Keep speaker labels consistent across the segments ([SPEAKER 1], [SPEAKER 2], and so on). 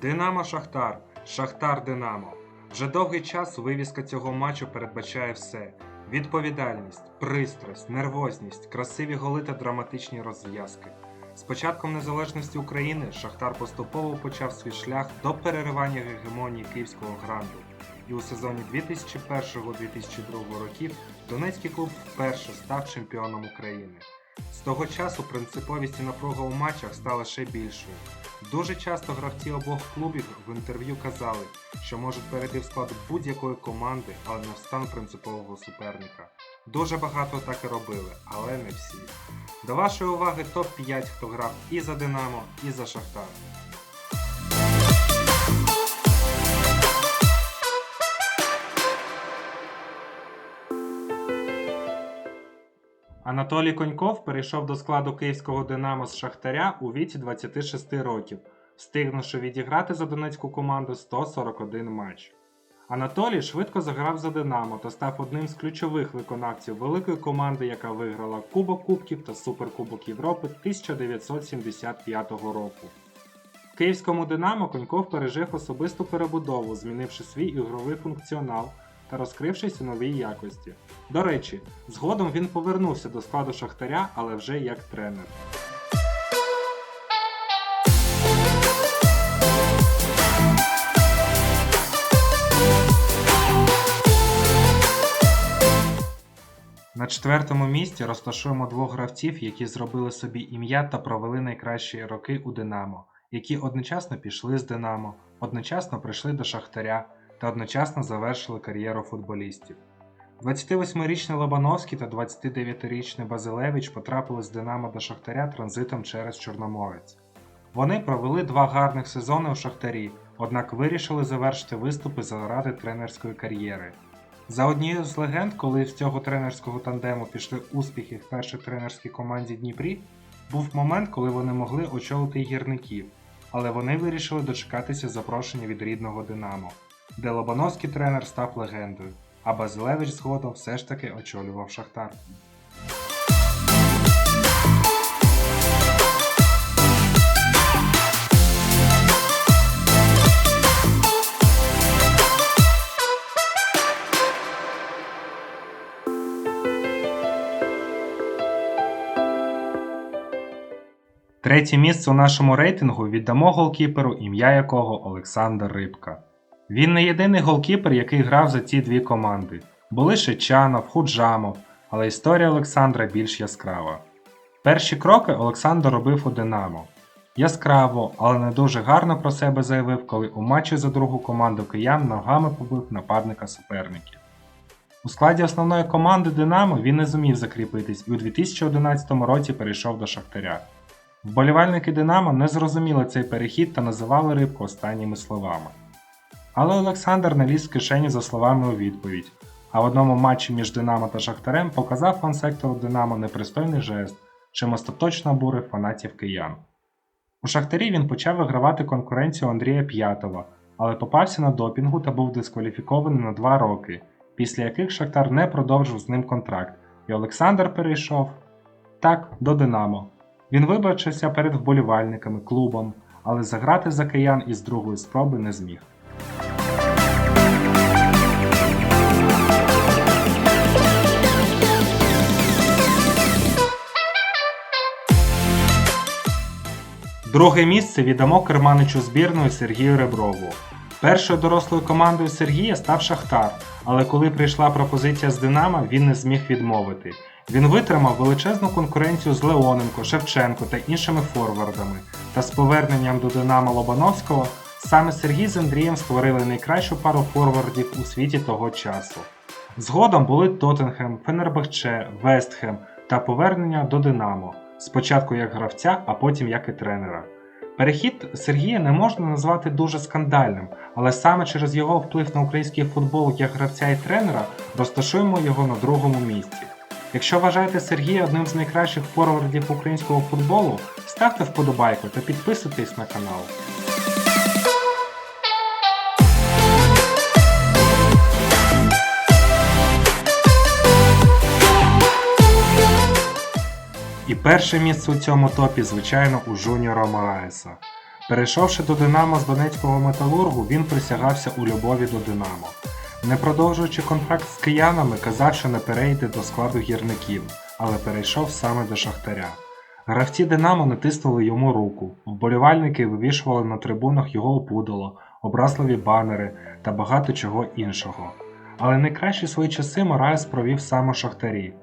[SPEAKER 1] Динамо Шахтар, Шахтар Динамо. Вже довгий час вивіска цього матчу передбачає все: відповідальність, пристрасть, нервозність, красиві голи та драматичні розв'язки. З початком незалежності України Шахтар поступово почав свій шлях до переривання гегемонії київського гранду. І у сезоні 2001-2002 років Донецький клуб вперше став чемпіоном України. З того часу принциповість і напруга у матчах стала ще більшою. Дуже часто гравці обох клубів в інтерв'ю казали, що можуть перейти в склад будь-якої команди, але не в стан принципового суперника. Дуже багато так і робили, але не всі. До вашої уваги топ-5, хто грав і за Динамо, і за Шахтар. Анатолій Коньков перейшов до складу київського Динамо з Шахтаря у віці 26 років, встигнувши відіграти за донецьку команду 141 матч. Анатолій швидко заграв за Динамо та став одним з ключових виконавців великої команди, яка виграла Кубок Кубків та Суперкубок Європи 1975 року. В київському Динамо Коньков пережив особисту перебудову, змінивши свій ігровий функціонал та розкрившись у новій якості. До речі, згодом він повернувся до складу Шахтаря, але вже як тренер. На четвертому місці розташуємо двох гравців, які зробили собі ім'я та провели найкращі роки у Динамо, які одночасно пішли з Динамо, одночасно прийшли до Шахтаря та одночасно завершили кар'єру футболістів. 28-річний Лобановський та 29-річний Базилевич потрапили з Динамо до Шахтаря транзитом через Чорноморець. Вони провели два гарних сезони у Шахтарі, однак вирішили завершити виступи заради тренерської кар'єри. За однією з легенд, коли з цього тренерського тандему пішли успіхи в першій тренерській команді Дніпрі, був момент, коли вони могли очолити гірників, але вони вирішили дочекатися запрошення від рідного Динамо, де Лобановський тренер став легендою, а Базилевич згодом все ж таки очолював Шахтар. Третє місце у нашому рейтингу віддамо голкіперу, ім'я якого Олександр Рибка. Він не єдиний голкіпер, який грав за ці дві команди. Були Шичанов, Худжамов, але історія Олександра більш яскрава. Перші кроки Олександр робив у Динамо. Яскраво, але не дуже гарно про себе заявив, коли у матчі за другу команду киян ногами побив нападника суперників. У складі основної команди Динамо він не зумів закріпитись і у 2011 році перейшов до Шахтаря. Вболівальники Динамо не зрозуміли цей перехід та називали рибку останніми словами. Але Олександр не ліз в кишені за словами у відповідь, а в одному матчі між Динамо та Шахтарем показав фан-сектору Динамо непристойний жест, чим остаточно обурив фанатів киян. У Шахтарі він почав вигравати конкуренцію Андрія П'ятова, але попався на допінгу та був дискваліфікований на 2 роки, після яких Шахтар не продовжив з ним контракт, і Олександр перейшов так до Динамо. Він вибачився перед вболівальниками, клубом, але заграти за киян із другої спроби не зміг. Друге місце віддамо керманичу збірної Сергію Реброву. Першою дорослою командою Сергія став Шахтар, але коли прийшла пропозиція з Динамо, він не зміг відмовити. Він витримав величезну конкуренцію з Леоненко, Шевченко та іншими форвардами. Та з поверненням до Динамо Лобановського саме Сергій з Андрієм створили найкращу пару форвардів у світі того часу. Згодом були Тоттенхем, Фенербахче, Вестхем та повернення до Динамо. Спочатку як гравця, а потім як і тренера. Перехід Сергія не можна назвати дуже скандальним, але саме через його вплив на український футбол як гравця і тренера розташуємо його на другому місці. Якщо вважаєте Сергія одним з найкращих форвардів українського футболу, ставте вподобайку та підписуйтесь на канал. І перше місце у цьому топі, звичайно, у Жуніора Мараеса. Перейшовши до Динамо з Донецького металургу, він присягався у любові до Динамо. Не продовжуючи контракт з киянами, казав, що не перейде до складу гірників, але перейшов саме до Шахтаря. Гравці Динамо натиснули йому руку, вболівальники вивішували на трибунах його опудало, образливі банери та багато чого іншого. Але найкращі свої часи Мораєс провів саме Шахтарі.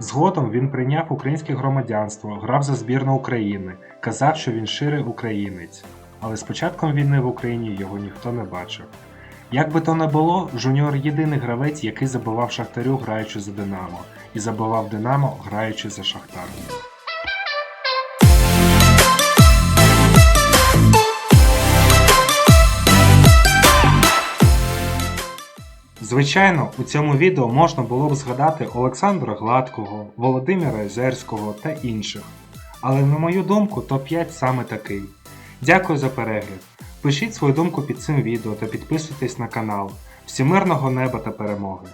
[SPEAKER 1] Згодом він прийняв українське громадянство, грав за збірну України, казав, що він ширий українець. Але з початком війни в Україні його ніхто не бачив. Як би то не було, Жуніор єдиний гравець, який забивав Шахтарю, граючи за Динамо, і забивав Динамо, граючи за Шахтар. Звичайно, у цьому відео можна було б згадати Олександра Гладкого, Володимира Ізерського та інших. Але на мою думку, топ-5 саме такий. Дякую за перегляд. Пишіть свою думку під цим відео та підписуйтесь на канал. Всімирного неба та перемоги!